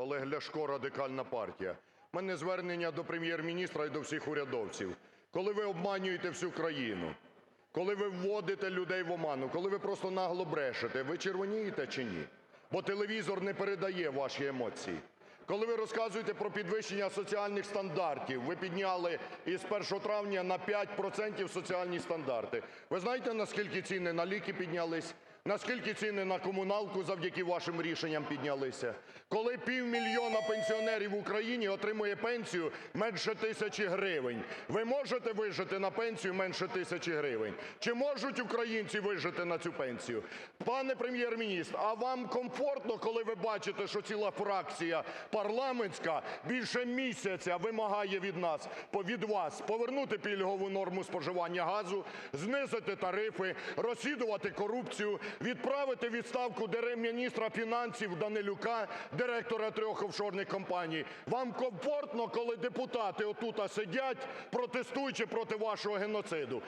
Олег Ляшко, Радикальна партія. У мене звернення до Прем'єр-міністра і до всіх урядовців. Коли ви обманюєте всю країну, коли ви вводите людей в оману, коли ви просто нагло брешете, ви червонієте чи ні? Бо телевізор не передає ваші емоції. Коли ви розказуєте про підвищення соціальних стандартів, ви підняли із 1 травня на 5 процентів соціальні стандарти. Ви знаєте, наскільки ціни на ліки піднялись? Наскільки ціни на комуналку завдяки вашим рішенням піднялися? Коли півмільйона пенсіонерів в Україні отримує пенсію менше тисячі гривень, ви можете вижити на пенсію менше тисячі гривень? Чи можуть українці вижити на цю пенсію? Пане Прем'єр-міністр, а вам комфортно, коли ви бачите, що ціла фракція парламентська більше місяця вимагає від нас, від вас повернути пільгову норму споживання газу, знизити тарифи, розслідувати корупцію, відправити у відставку міністра фінансів Данилюка, директора трьох офшорних компаній? Вам комфортно, коли депутати отут сидять, протестуючи проти вашого геноциду?